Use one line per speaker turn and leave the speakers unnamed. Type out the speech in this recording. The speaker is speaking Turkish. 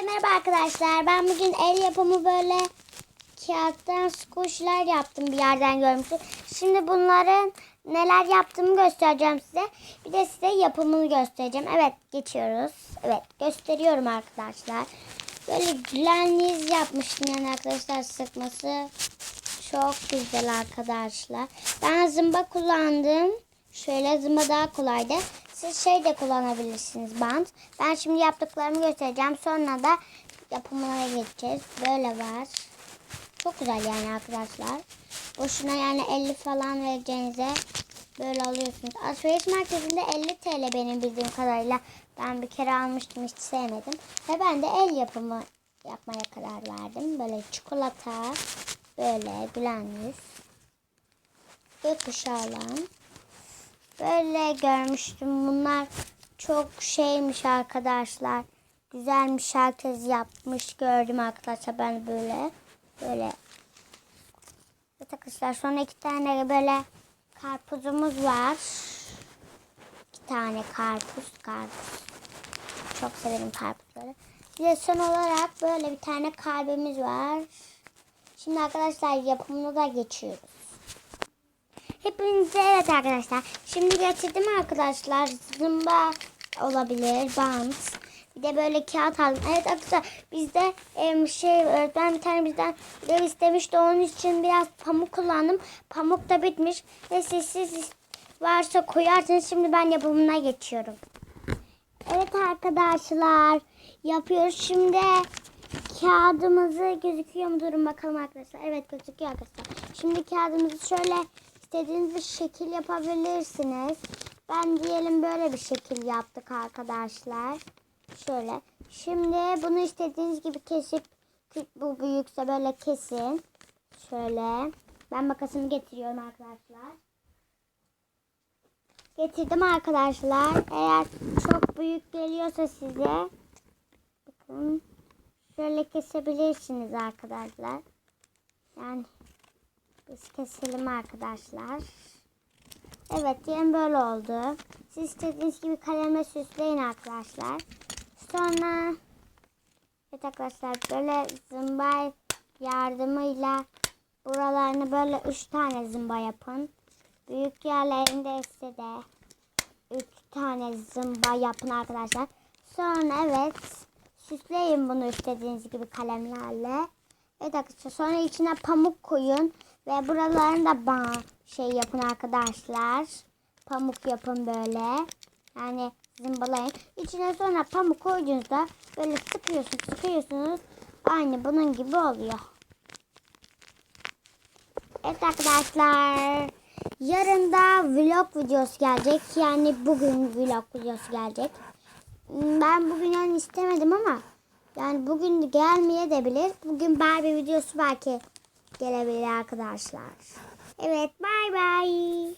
Herkese merhaba arkadaşlar. Ben bugün el yapımı böyle kağıttan squishler yaptım bir yerden görmüştüm. Şimdi bunların neler yaptığımı göstereceğim size. Bir de size yapımını göstereceğim. Evet geçiyoruz. Evet gösteriyorum arkadaşlar. Böyle gülenliz yapmıştım yani arkadaşlar sıkması. Çok güzel arkadaşlar. Ben zımba kullandım. Şöyle zımba daha kolaydı. Siz şey de kullanabilirsiniz bant. Ben şimdi yaptıklarımı göstereceğim. Sonra da yapımına geçeceğiz. Böyle var. Çok güzel yani arkadaşlar. Boşuna yani 50 falan vereceğinize böyle alıyorsunuz. Alışveriş merkezinde 50 TL benim bildiğim kadarıyla. Ben bir kere almıştım hiç sevmedim. Ve ben de el yapımı yapmaya karar verdim. Böyle çikolata, böyle gülen yüz, gökkuşağı olan. Böyle görmüştüm. Bunlar çok şeymiş arkadaşlar. Güzelmiş herkes yapmış gördüm arkadaşlar ben böyle. Böyle. Evet arkadaşlar sonra iki tane böyle karpuzumuz var. İki tane karpuz. Karpuz. Çok severim karpuzları. Bir de son olarak böyle bir tane kalbimiz var. Şimdi arkadaşlar yapımına da geçiyoruz. Hepinize evet arkadaşlar. Şimdi getirdim arkadaşlar. Zımba olabilir. Bant. Bir de böyle kağıt aldım. Evet arkadaşlar bizde şey öğretmen bir tane bizden ödev istemişti. Onun için biraz pamuk kullandım. Pamuk da bitmiş. Siz, siz varsa koyarsınız. Şimdi ben yapımına geçiyorum. Evet arkadaşlar. Yapıyoruz şimdi. Kağıdımızı gözüküyor mu? Durun bakalım arkadaşlar. Evet gözüküyor arkadaşlar. Şimdi kağıdımızı şöyle istediğiniz bir şekil yapabilirsiniz. Ben diyelim böyle bir şekil yaptık arkadaşlar. Şöyle. Şimdi bunu istediğiniz gibi kesip bu büyükse böyle kesin. Şöyle. Ben makasımı getiriyorum arkadaşlar. Getirdim arkadaşlar. Eğer çok büyük geliyorsa size bakın şöyle kesebilirsiniz arkadaşlar. Yani biz keselim arkadaşlar. Evet diyelim böyle oldu. Siz istediğiniz gibi kalemle süsleyin arkadaşlar. Sonra evet arkadaşlar böyle zımba yardımıyla buralarını böyle üç tane zımba yapın. Büyük yerlerinde ise de üç tane zımba yapın arkadaşlar. Sonra evet süsleyin bunu istediğiniz gibi kalemlerle. Evet arkadaşlar sonra içine pamuk koyun ve buralarını da bana şey yapın arkadaşlar. Pamuk yapın böyle. Yani zımbalayın. İçine sonra pamuk koyduğunuzda böyle sıkıyorsunuz sıkıyorsunuz. Aynı bunun gibi oluyor. Evet arkadaşlar. Yarın da vlog videosu gelecek. Yani bugün vlog videosu gelecek. Ben bugün yani istemedim ama yani bugün gelmeye de bilir. Bugün Barbie videosu belki gelebilir arkadaşlar. Evet bay bay.